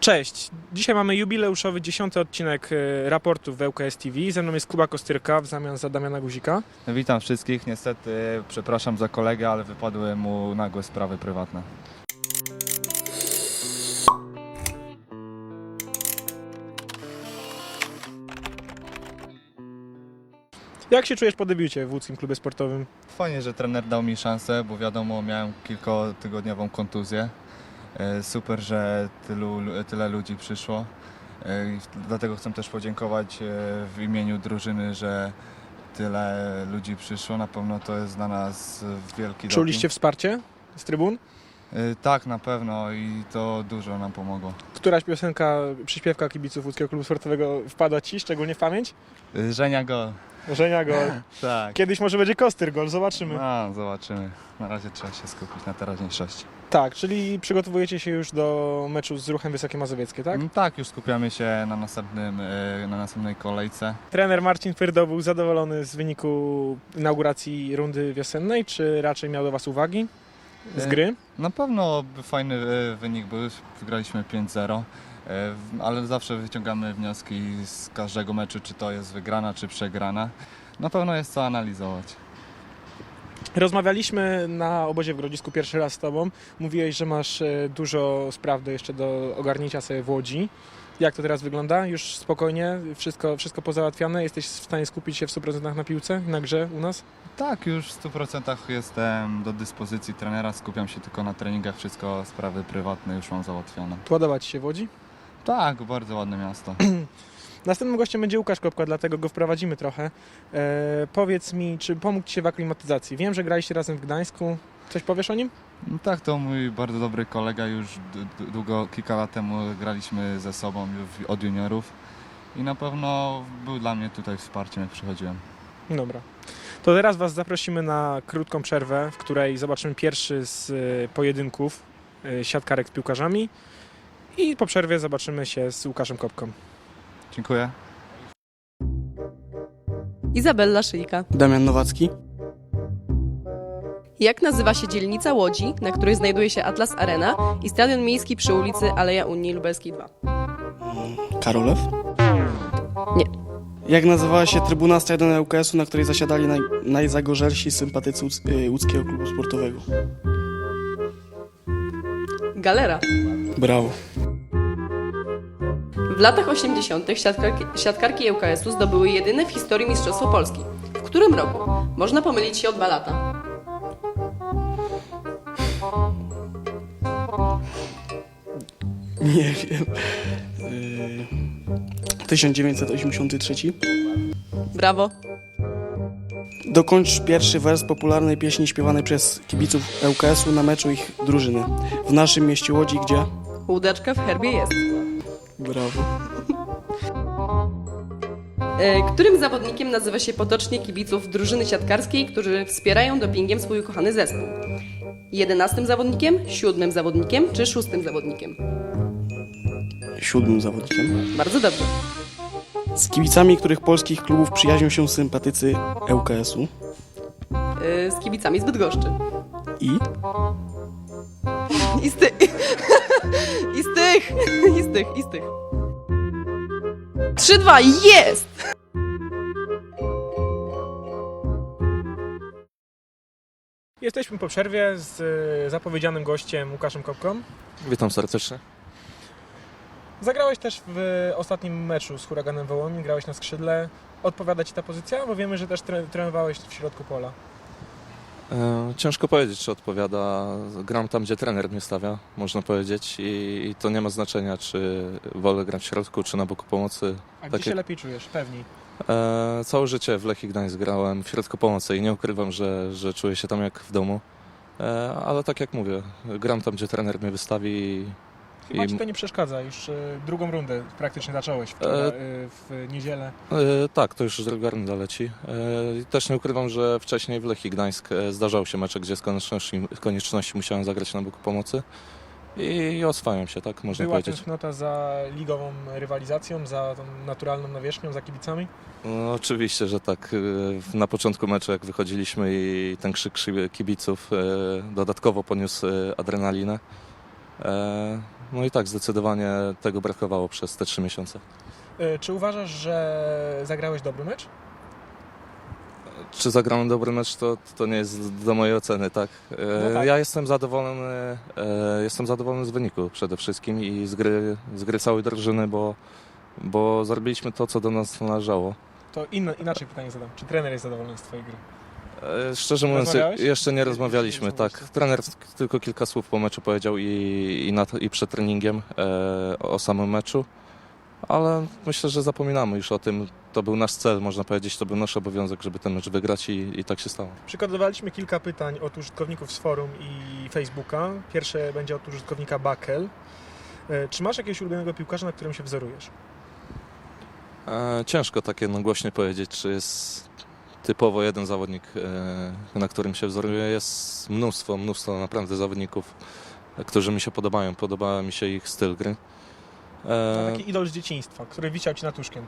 Cześć, dzisiaj mamy jubileuszowy dziesiąty odcinek e, raportu w ŁKS TV. Ze mną jest Kuba Kostyrka w zamian za Damiana Guzika. Witam wszystkich. Niestety przepraszam za kolegę, ale wypadły mu nagłe sprawy prywatne. Jak się czujesz po debiucie w łódzkim klubie sportowym? Fajnie, że trener dał mi szansę, bo wiadomo, miałem kilkotygodniową kontuzję. E, Super, że tylu, tyle ludzi przyszło. E, Dlatego chcę też podziękować e, w imieniu drużyny, że tyle ludzi przyszło. Na pewno to jest dla nas wielki Czuliście wsparcie z trybun? Tak, na pewno i to dużo nam pomogło. Któraś piosenka, przyśpiewka kibiców łódzkiego klubu sportowego wpadła Ci szczególnie w pamięć? Żenia go. Żenia gol. Tak. Kiedyś może będzie Kostyr gol, zobaczymy. No, zobaczymy. Na razie trzeba się skupić na teraźniejszości. Tak, czyli przygotowujecie się już do meczu z Ruchem Wysokie Mazowieckie, tak? Mm, Tak, już skupiamy się na, następnym, e, na następnej kolejce. Trener Marcin Pyrdo był zadowolony z wyniku inauguracji rundy wiosennej, czy raczej miał do Was uwagi z E, gry? Na pewno fajny e, wynik był, wygraliśmy 5-0, e, w- ale zawsze wyciągamy wnioski z każdego meczu, czy to jest wygrana, czy przegrana. Na pewno jest co analizować. Rozmawialiśmy na obozie w Grodzisku pierwszy raz z Tobą. Mówiłeś, że masz e, dużo spraw do jeszcze do ogarnięcia sobie w Łodzi. Jak to teraz wygląda? Już spokojnie? Wszystko, wszystko pozałatwiane? Jesteś w stanie skupić się w 100% na piłce, na grze u nas? Tak, już w 100% jestem do dyspozycji trenera, skupiam się tylko na treningach, wszystko sprawy prywatne już mam załatwione. Podoba Ci się w Łodzi? Tak, bardzo ładne miasto. Następnym gościem będzie Łukasz Kopka, dlatego go wprowadzimy trochę. E, powiedz mi, czy pomógł Ci się w aklimatyzacji? Wiem, że graliście razem w Gdańsku. Coś powiesz o nim? No tak, to mój bardzo dobry kolega, już d- długo, kilka lat temu graliśmy ze sobą już od juniorów i na pewno był dla mnie tutaj wsparciem, jak przychodziłem. Dobra. To teraz Was zaprosimy na krótką przerwę, w której zobaczymy pierwszy z e, pojedynków e, siatkarek z piłkarzami i po przerwie zobaczymy się z Łukaszem Kopką. Dziękuję. Izabella Szyjka. Damian Nowacki, Jak nazywa się dzielnica Łodzi, na której znajduje się Atlas Arena i stadion miejski przy ulicy Aleja Unii Lubelskiej 2? Karolew? Nie. Jak nazywała się trybuna stadionu ŁKS-u, na której zasiadali naj, najzagorzelsi sympatycy Łódz- y, łódzkiego klubu sportowego? Galera. Brawo. W latach 80. Siatkarki, siatkarki ŁKS-u zdobyły jedyne w historii Mistrzostwo Polski. W którym roku? Można pomylić się o dwa lata. Nie wiem. Y, 1983. Brawo. Dokończ pierwszy wers popularnej pieśni śpiewanej przez kibiców ŁKS-u na meczu ich drużyny. W naszym mieście Łodzi, gdzie? Łódeczka w herbie jest. Brawo. E, Którym zawodnikiem nazywa się potocznie kibiców drużyny siatkarskiej, którzy wspierają dopingiem swój ukochany zespół? Jedenastym zawodnikiem, siódmym zawodnikiem czy szóstym zawodnikiem? Siódmym zawodnikiem. Bardzo dobrze. Z kibicami których polskich klubów przyjaźnią się sympatycy ŁKS-u. E, Z kibicami z Bydgoszczy. I? I z tych. I z tych. I z tych. I z tych. 3-2, jest! Jesteśmy po przerwie z e, zapowiedzianym gościem Łukaszem Kopką. Witam serdecznie. Zagrałeś też w ostatnim meczu z Huraganem Wołomin, grałeś na skrzydle. Odpowiada Ci ta pozycja? Bo wiemy, że też tre- trenowałeś w środku pola. E, ciężko powiedzieć, czy odpowiada. Gram tam, gdzie trener mnie stawia, można powiedzieć, i, i to nie ma znaczenia, czy wolę grać w środku, czy na boku pomocy. A gdzie Takie- się lepiej czujesz? Pewniej. E, całe życie w Lechii Gdańsk grałem w środku pomocy i nie ukrywam, że, że czuję się tam jak w domu. E, ale tak jak mówię, gram tam, gdzie trener mnie wystawi i, Chyba i Ci to nie przeszkadza. Już e, drugą rundę praktycznie zacząłeś wczoraj, E, w niedzielę. E, tak, to już druga runda leci. E, też nie ukrywam, że wcześniej w Lechii Gdańsk zdarzały się mecze, gdzie z konieczności, konieczności musiałem zagrać na boku pomocy i oswajam się, tak można Była powiedzieć. tęsknota za ligową rywalizacją, za tą naturalną nawierzchnią, za kibicami? No, oczywiście, że tak. Na początku meczu, jak wychodziliśmy i ten krzyk krzy- kibiców dodatkowo poniósł adrenalinę. No i tak, zdecydowanie tego brakowało przez te trzy miesiące. E, Czy uważasz, że zagrałeś dobry mecz? Czy zagrałem dobry mecz, to, to nie jest do mojej oceny, tak? E, No tak. Ja jestem zadowolony, e, jestem zadowolony z wyniku przede wszystkim i z gry, z gry całej drużyny, bo, bo zrobiliśmy to, co do nas należało. To inno, inaczej pytanie zadam. Czy trener jest zadowolony z twojej gry? E, Szczerze mówiąc, Rozmawiałeś? jeszcze nie rozmawialiśmy, tak. Trener tylko kilka słów po meczu powiedział i, i, na, i przed treningiem e, o samym meczu, ale myślę, że zapominamy już o tym. To był nasz cel, można powiedzieć, to był nasz obowiązek, żeby ten mecz wygrać i, i tak się stało. Przygotowaliśmy kilka pytań od użytkowników z forum i Facebooka. Pierwsze będzie od użytkownika Bakel. E, Czy masz jakiegoś ulubionego piłkarza, na którym się wzorujesz? E, ciężko tak jednogłośnie powiedzieć, czy jest typowo jeden zawodnik, e, na którym się wzoruję. Jest mnóstwo, mnóstwo naprawdę zawodników, którzy mi się podobają. Podoba mi się ich styl gry. E, taki idol z dzieciństwa, który wisiał ci natuszkiem.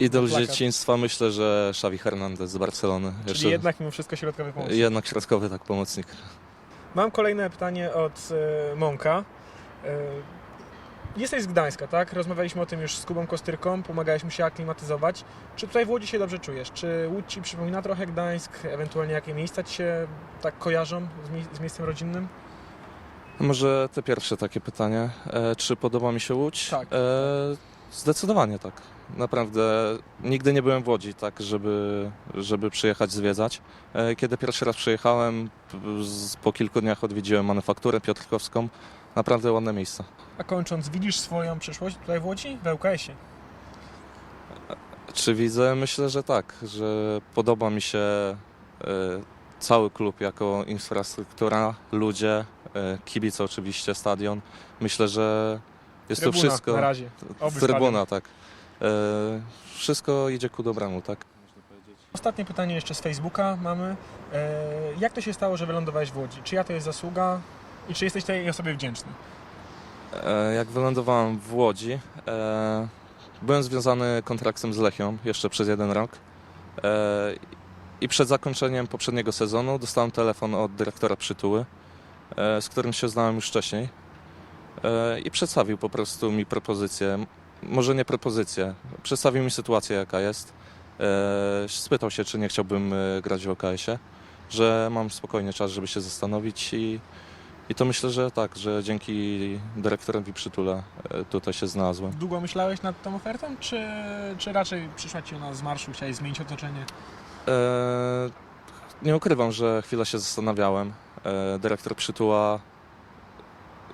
idol z dzieciństwa myślę, że Xavi Hernandez z Barcelony. Czyli jednak mimo wszystko środkowy pomocnik. jednak środkowy tak pomocnik. Mam kolejne pytanie od e, Monka. Jesteś z Gdańska, tak? Rozmawialiśmy o tym już z Kubą Kostyrką, pomagałeś mu się aklimatyzować. Czy tutaj w Łodzi się dobrze czujesz? Czy Łódź Ci przypomina trochę Gdańsk? Ewentualnie jakie miejsca Ci się tak kojarzą z, mie- z miejscem rodzinnym? Może te pierwsze takie pytanie. E, czy podoba mi się Łódź? Tak. E, zdecydowanie tak. Naprawdę nigdy nie byłem w Łodzi, tak, żeby, żeby przyjechać zwiedzać. E, kiedy pierwszy raz przyjechałem, po kilku dniach odwiedziłem manufakturę piotrkowską. Naprawdę ładne miejsce. A kończąc, widzisz swoją przyszłość tutaj w Łodzi? W ŁKS-ie? Czy widzę? Myślę, że tak, że podoba mi się e, cały klub jako infrastruktura, ludzie, e, kibice oczywiście, stadion. Myślę, że jest Trybuna to wszystko. na razie. Oby Trybuna, tak. E, wszystko idzie ku dobremu, tak? Ostatnie pytanie jeszcze z Facebooka mamy. E, jak to się stało, że wylądowałeś w Łodzi? Czyja to jest zasługa i czy jesteś tej osobie wdzięczny? E, jak wylądowałem w Łodzi, e, byłem związany kontraktem z Lechią jeszcze przez jeden rok. E, I przed zakończeniem poprzedniego sezonu dostałem telefon od dyrektora przytuły, z którym się znałem już wcześniej. I przedstawił po prostu mi propozycję, może nie propozycję, przedstawił mi sytuację jaka jest. Spytał się, czy nie chciałbym grać w OKS-ie, że mam spokojnie czas, żeby się zastanowić i i to myślę, że tak, że dzięki dyrektorowi przytule e, tutaj się znalazłem. Długo myślałeś nad tą ofertą, czy, czy raczej przyszła Ci ona z marszu, chciałeś zmienić otoczenie? E, nie ukrywam, że chwilę się zastanawiałem. E, dyrektor przytuła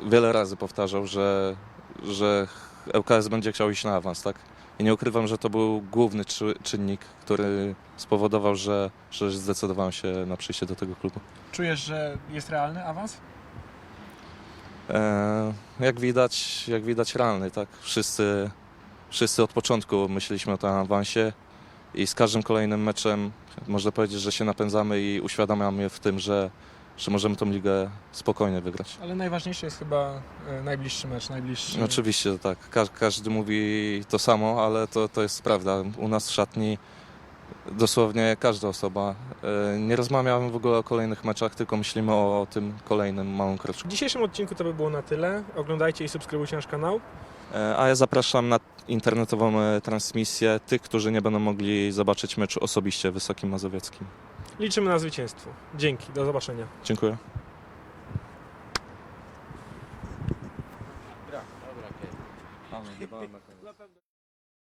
wiele razy powtarzał, że, że ŁKS będzie chciał iść na awans, tak? I nie ukrywam, że to był główny czy, czynnik, który spowodował, że, że zdecydowałem się na przyjście do tego klubu. Czujesz, że jest realny awans? E, jak widać, jak widać realny, tak? Wszyscy, wszyscy od początku myśleliśmy o tym awansie i z każdym kolejnym meczem można powiedzieć, że się napędzamy i uświadamiamy w tym, że, że możemy tą ligę spokojnie wygrać. Ale najważniejszy jest chyba e, najbliższy mecz, najbliższy... Oczywiście, tak. Ka- każdy mówi to samo, ale to, to jest prawda. U nas w szatni dosłownie każda osoba. E, Nie rozmawiamy w ogóle o kolejnych meczach, tylko myślimy o, tym kolejnym małym kroczku. W dzisiejszym odcinku to by było na tyle. Oglądajcie i subskrybujcie nasz kanał. E, A ja zapraszam na internetową e, transmisję tych, którzy nie będą mogli zobaczyć meczu osobiście w Wysokim Mazowieckim. Liczymy na zwycięstwo. Dzięki, do zobaczenia. Dziękuję.